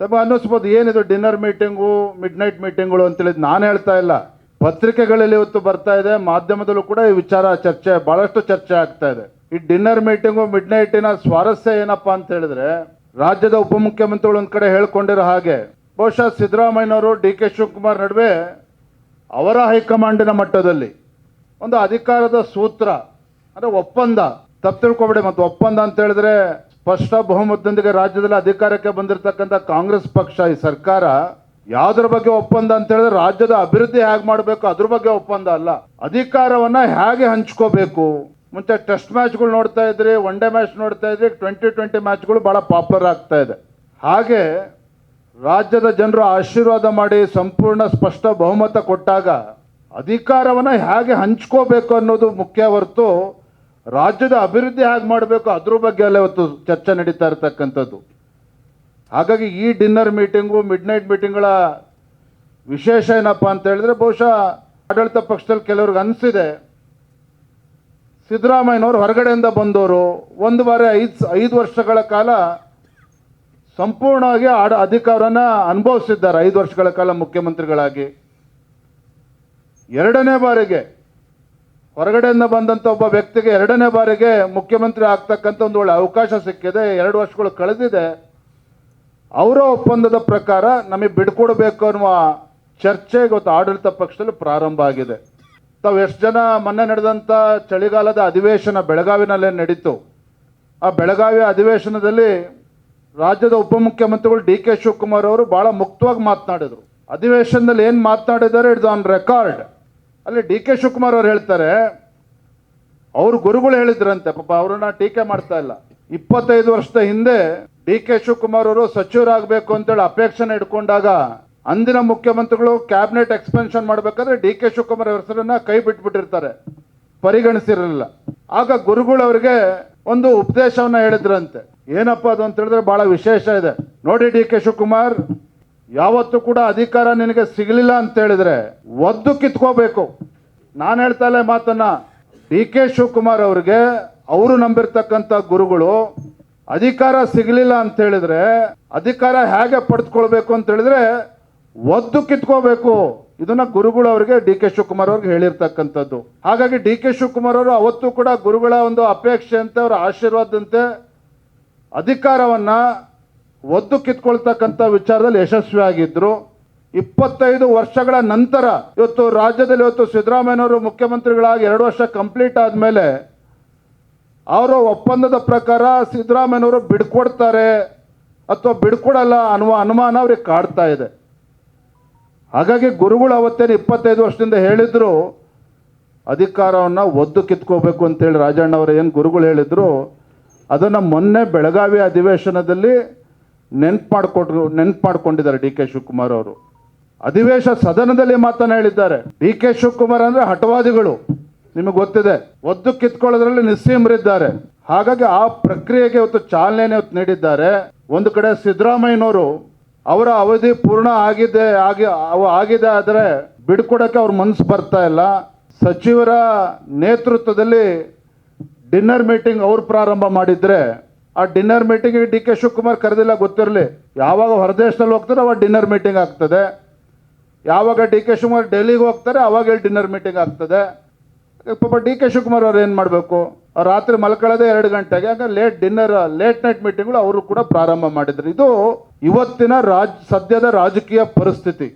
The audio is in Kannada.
ತಮಗೆ ಅನ್ನಿಸ್ಬೋದು, ಏನಿದು ಡಿನ್ನರ್ ಮೀಟಿಂಗು ಮಿಡ್ ನೈಟ್ ಮೀಟಿಂಗ್ಗಳು ಅಂತೇಳಿದ್ ನಾನು ಹೇಳ್ತಾ ಇಲ್ಲ. ಪತ್ರಿಕೆಗಳಲ್ಲಿ ಇವತ್ತು ಬರ್ತಾ ಇದೆ, ಮಾಧ್ಯಮದಲ್ಲೂ ಕೂಡ ಈ ವಿಚಾರ ಚರ್ಚೆ, ಬಹಳಷ್ಟು ಚರ್ಚೆ ಆಗ್ತಾ ಇದೆ. ಈ ಡಿನ್ನರ್ ಮೀಟಿಂಗು ಮಿಡ್ ನೈಟಿನ ಸ್ವಾರಸ್ಯ ಏನಪ್ಪಾ ಅಂತ ಹೇಳಿದ್ರೆ, ರಾಜ್ಯದ ಉಪಮುಖ್ಯಮಂತ್ರಿಗಳು ಒಂದ್ ಕಡೆ ಹೇಳ್ಕೊಂಡಿರೋ ಹಾಗೆ, ಬಹುಶಃ ಸಿದ್ದರಾಮಯ್ಯನವರು ಡಿ ಕೆ ಶಿವಕುಮಾರ್ ನಡುವೆ ಅವರ ಹೈಕಮಾಂಡಿನ ಮಟ್ಟದಲ್ಲಿ ಒಂದು ಅಧಿಕಾರದ ಸೂತ್ರ, ಅಂದ್ರೆ ಒಪ್ಪಂದ, ತಪ್ಪು ತಿಳ್ಕೊಬೇಡಿ, ಮತ್ತು ಒಪ್ಪಂದ ಅಂತ ಹೇಳಿದ್ರೆ ಸ್ಪಷ್ಟ ಬಹುಮತದೊಂದಿಗೆ ರಾಜ್ಯದಲ್ಲಿ ಅಧಿಕಾರಕ್ಕೆ ಬಂದಿರತಕ್ಕಂಥ ಕಾಂಗ್ರೆಸ್ ಪಕ್ಷ, ಈ ಸರ್ಕಾರ ಯಾವ್ದ್ರ ಬಗ್ಗೆ ಒಪ್ಪಂದ ಅಂತ ಹೇಳಿದ್ರೆ ರಾಜ್ಯದ ಅಭಿವೃದ್ಧಿ ಹೇಗೆ ಮಾಡಬೇಕು ಅದ್ರ ಬಗ್ಗೆ ಒಪ್ಪಂದ ಅಲ್ಲ. ಅಧಿಕಾರವನ್ನ ಹೇಗೆ ಹಂಚ್ಕೋಬೇಕು? ಮುಂಚೆ ಟೆಸ್ಟ್ ಮ್ಯಾಚ್ಗಳು ನೋಡ್ತಾ ಇದ್ರಿ, ಒನ್ ಡೇ ಮ್ಯಾಚ್ ನೋಡ್ತಾ ಇದ್ರಿ, ಟ್ವೆಂಟಿ ಟ್ವೆಂಟಿ ಮ್ಯಾಚ್ಗಳು ಬಹಳ ಪಾಪ್ಯುಲರ್ ಆಗ್ತಾ ಇದೆ. ಹಾಗೆ ರಾಜ್ಯದ ಜನರು ಆಶೀರ್ವಾದ ಮಾಡಿ ಸಂಪೂರ್ಣ ಸ್ಪಷ್ಟ ಬಹುಮತ ಕೊಟ್ಟಾಗ ಅಧಿಕಾರವನ್ನ ಹೇಗೆ ಹಂಚ್ಕೋಬೇಕು ಅನ್ನೋದು ಮುಖ್ಯ ಹೊರತು ರಾಜ್ಯದ ಅಭಿವೃದ್ಧಿ ಹೇಗೆ ಮಾಡಬೇಕು ಅದ್ರ ಬಗ್ಗೆ ಎಲ್ಲ ಇವತ್ತು ಚರ್ಚೆ ನಡೀತಾ ಇರತಕ್ಕಂಥದ್ದು. ಹಾಗಾಗಿ ಈ ಡಿನ್ನರ್ ಮೀಟಿಂಗು ಮಿಡ್ ನೈಟ್ ಮೀಟಿಂಗ್ಗಳ ವಿಶೇಷ ಏನಪ್ಪ ಅಂತ ಹೇಳಿದ್ರೆ ಬಹುಶಃ ಆಡಳಿತ ಪಕ್ಷದಲ್ಲಿ ಕೆಲವ್ರಿಗೆ ಅನಿಸಿದೆ. ಸಿದ್ದರಾಮಯ್ಯನವರು ಹೊರಗಡೆಯಿಂದ ಬಂದವರು ಒಂದು ಬಾರಿ ಐದು ಐದು ವರ್ಷಗಳ ಕಾಲ ಸಂಪೂರ್ಣವಾಗಿ ಆಡ ಅಧಿಕಾರನ ಅನುಭವಿಸಿದ್ದಾರೆ, ಐದು ವರ್ಷಗಳ ಕಾಲ ಮುಖ್ಯಮಂತ್ರಿಗಳಾಗಿ. ಎರಡನೇ ಬಾರಿಗೆ ಹೊರಗಡೆಯಿಂದ ಬಂದಂಥ ಒಬ್ಬ ವ್ಯಕ್ತಿಗೆ ಎರಡನೇ ಬಾರಿಗೆ ಮುಖ್ಯಮಂತ್ರಿ ಆಗ್ತಕ್ಕಂಥ ಒಂದು ಒಳ್ಳೆ ಅವಕಾಶ ಸಿಕ್ಕಿದೆ. ಎರಡು ವರ್ಷಗಳು ಕಳೆದಿದೆ. ಅವರ ಒಪ್ಪಂದದ ಪ್ರಕಾರ ನಮಗೆ ಬಿಡ್ಕೊಡ್ಬೇಕು ಅನ್ನುವ ಚರ್ಚೆ ಇವತ್ತು ಆಡಳಿತ ಪಕ್ಷದಲ್ಲಿ ಪ್ರಾರಂಭ ಆಗಿದೆ. ತಾವು ಎಷ್ಟು ಜನ ಮೊನ್ನೆ ನಡೆದಂಥ ಚಳಿಗಾಲದ ಅಧಿವೇಶನ ಬೆಳಗಾವಿನಲ್ಲೇ ನಡೀತು. ಆ ಬೆಳಗಾವಿ ಅಧಿವೇಶನದಲ್ಲಿ ರಾಜ್ಯದ ಉಪಮುಖ್ಯಮಂತ್ರಿಗಳು ಡಿ ಕೆ ಶಿವಕುಮಾರ್ ಅವರು ಭಾಳ ಮುಕ್ತವಾಗಿ ಮಾತನಾಡಿದರು. ಅಧಿವೇಶನದಲ್ಲಿ ಏನು ಮಾತನಾಡಿದ್ದಾರೆ? ಇಟ್ಸ್ ಆನ್ ರೆಕಾರ್ಡ್ ಅಲ್ಲಿ ಡಿ ಕೆ ಶಿವಕುಮಾರ್ ಅವ್ರು ಹೇಳ್ತಾರೆ, ಅವ್ರ ಗುರುಗಳು ಹೇಳಿದ್ರಂತೆ, ಪಾಪ ಅವ್ರನ್ನ ಟೀಕೆ ಮಾಡ್ತಾ ಇಲ್ಲ. ಇಪ್ಪತ್ತೈದು ವರ್ಷದ ಹಿಂದೆ ಡಿ ಕೆ ಶಿವಕುಮಾರ್ ಅವರು ಸಚಿವರಾಗಬೇಕು ಅಂತೇಳಿ ಅಪೇಕ್ಷೆನ ಇಟ್ಕೊಂಡಾಗ ಅಂದಿನ ಮುಖ್ಯಮಂತ್ರಿಗಳು ಕ್ಯಾಬಿನೆಟ್ ಎಕ್ಸ್ಪೆನ್ಷನ್ ಮಾಡಬೇಕಾದ್ರೆ ಡಿ ಕೆ ಶಿವಕುಮಾರ್ ಹೆಸರನ್ನ ಕೈ ಬಿಟ್ಬಿಟ್ಟಿರ್ತಾರೆ. ಪರಿಗಣಿಸಿರಲಿಲ್ಲ. ಆಗ ಗುರುಗಳು ಅವರಿಗೆ ಒಂದು ಉಪದೇಶವನ್ನ ಹೇಳಿದ್ರಂತೆ. ಏನಪ್ಪ ಅದು ಅಂತ ಹೇಳಿದ್ರೆ ಬಹಳ ವಿಶೇಷ ಇದೆ. ನೋಡಿ ಡಿ ಕೆ ಶಿವಕುಮಾರ್ ಯಾವತ್ತೂ ಕೂಡ ಅಧಿಕಾರ ನಿನಗೆ ಸಿಗಲಿಲ್ಲ ಅಂತ ಹೇಳಿದ್ರೆ ಒದ್ದು ಕಿತ್ಕೋಬೇಕು. ನಾನು ಹೇಳ್ತಾ ಇಲ್ಲ ಮಾತನ್ನ ಡಿ ಕೆ ಶಿವಕುಮಾರ್ ಅವ್ರಿಗೆ ಅವರು ನಂಬಿರ್ತಕ್ಕಂಥ ಗುರುಗಳು ಅಧಿಕಾರ ಸಿಗಲಿಲ್ಲ ಅಂತ ಹೇಳಿದ್ರೆ ಅಧಿಕಾರ ಹೇಗೆ ಪಡೆದುಕೊಳ್ಬೇಕು ಅಂತ ಹೇಳಿದ್ರೆ ಒದ್ದು ಕಿತ್ಕೋಬೇಕು. ಇದನ್ನ ಗುರುಗಳು ಅವರಿಗೆ ಡಿ ಕೆ ಶಿವಕುಮಾರ್ ಅವ್ರಿಗೆ ಹೇಳಿರ್ತಕ್ಕಂಥದ್ದು. ಹಾಗಾಗಿ ಡಿ ಕೆ ಶಿವಕುಮಾರ್ ಅವರು ಅವತ್ತು ಕೂಡ ಗುರುಗಳ ಒಂದು ಅಪೇಕ್ಷೆಯಂತೆ ಅವರ ಆಶೀರ್ವಾದಂತೆ ಅಧಿಕಾರವನ್ನ ಒದ್ದು ಕಿತ್ಕೊಳ್ತಕ್ಕಂಥ ವಿಚಾರದಲ್ಲಿ ಯಶಸ್ವಿಯಾಗಿದ್ರು. ಇಪ್ಪತ್ತೈದು ವರ್ಷಗಳ ನಂತರ ಇವತ್ತು ರಾಜ್ಯದಲ್ಲಿ ಇವತ್ತು ಸಿದ್ದರಾಮಯ್ಯನವರು ಮುಖ್ಯಮಂತ್ರಿಗಳಾಗಿ ಎರಡು ವರ್ಷ ಕಂಪ್ಲೀಟ್ ಆದಮೇಲೆ ಅವರ ಒಪ್ಪಂದದ ಪ್ರಕಾರ ಸಿದ್ದರಾಮಯ್ಯನವರು ಬಿಡ್ಕೊಡ್ತಾರೆ ಅಥವಾ ಬಿಡ್ಕೊಡಲ್ಲ ಅನ್ನುವ ಅನುಮಾನ ಅವ್ರಿಗೆ ಕಾಡ್ತಾ ಇದೆ. ಹಾಗಾಗಿ ಗುರುಗಳು ಅವತ್ತೇನು ಇಪ್ಪತ್ತೈದು ವರ್ಷದಿಂದ ಹೇಳಿದ್ರು, ಅಧಿಕಾರವನ್ನು ಒದ್ದು ಕಿತ್ಕೋಬೇಕು ಅಂತೇಳಿ ರಾಜಣ್ಣ ಅವರು ಏನು ಗುರುಗಳು ಹೇಳಿದ್ರು, ಅದನ್ನು ಮೊನ್ನೆ ಬೆಳಗಾವಿ ಅಧಿವೇಶನದಲ್ಲಿ ನೆನ್ಪು ಮಾಡಿಕೊಟ್ರು ನೆನ್ಪು ಮಾಡಿಕೊಂಡಿದ್ದಾರೆ ಡಿ ಕೆ ಶಿವಕುಮಾರ್ ಅವರು. ಅಧಿವೇಶ ಸದನದಲ್ಲಿ ಮಾತನ್ನ ಹೇಳಿದ್ದಾರೆ. ಡಿ ಕೆ ಶಿವಕುಮಾರ್ ಅಂದ್ರೆ ಹಠವಾದಿಗಳು. ನಿಮಗೆ ಗೊತ್ತಿದೆ, ಒದ್ದು ಕಿತ್ಕೊಳ್ಳೋದ್ರಲ್ಲಿ ನಿಸ್ಸೀಮರಿದ್ದಾರೆ. ಹಾಗಾಗಿ ಆ ಪ್ರಕ್ರಿಯೆಗೆ ಇವತ್ತು ಚಾಲನೆ ಇವತ್ತು ನೀಡಿದ್ದಾರೆ. ಒಂದು ಕಡೆ ಸಿದ್ದರಾಮಯ್ಯನವರು, ಅವರ ಅವಧಿ ಪೂರ್ಣ ಆಗಿದೆ, ಆಗಿ, ಅವು ಆಗಿದೆ ಆದರೆ ಬಿಡ್ಕೊಡಕ್ಕೆ ಅವ್ರ ಮನಸ್ಸು ಬರ್ತಾ ಇಲ್ಲ. ಸಚಿವರ ನೇತೃತ್ವದಲ್ಲಿ ಡಿನ್ನರ್ ಮೀಟಿಂಗ್ ಅವ್ರು ಪ್ರಾರಂಭ ಮಾಡಿದ್ರೆ ಆ dinner meeting D K Shivakumar ಕರೆದಿಲ್ಲ ಗೊತ್ತಿರಲಿ. ಯಾವಾಗ ಹೊರದೇಶದಲ್ಲಿ ಹೋಗ್ತಾರೆ, ಅವಾಗ ಡಿನ್ನರ್ ಮೀಟಿಂಗ್ ಆಗ್ತದೆ. ಯಾವಾಗ ಡಿ ಕೆ ಶಿವಕುಮಾರ್ ಡೆಲ್ಲಿಗೆ ಹೋಗ್ತಾರೆ, ಅವಾಗ ಇಲ್ಲಿ ಡಿನ್ನರ್ ಮೀಟಿಂಗ್ ಆಗ್ತದೆ. ಪಾಪ ಡಿ ಕೆ ಶಿವಕುಮಾರ್ ಅವ್ರು ಏನು ಮಾಡಬೇಕು? ರಾತ್ರಿ ಮಲ್ಕೊಳ್ಳೋದೇ ಎರಡು ಗಂಟೆಗೆ ಆಗ ಲೇಟ್ ಡಿನ್ನರ್ ಲೇಟ್ ನೈಟ್ ಮೀಟಿಂಗ್ಗಳು ಅವರು ಕೂಡ ಪ್ರಾರಂಭ ಮಾಡಿದ್ರು. ಇದು ಇವತ್ತಿನ ರಾಜ್, ಸದ್ಯದ ರಾಜಕೀಯ ಪರಿಸ್ಥಿತಿ.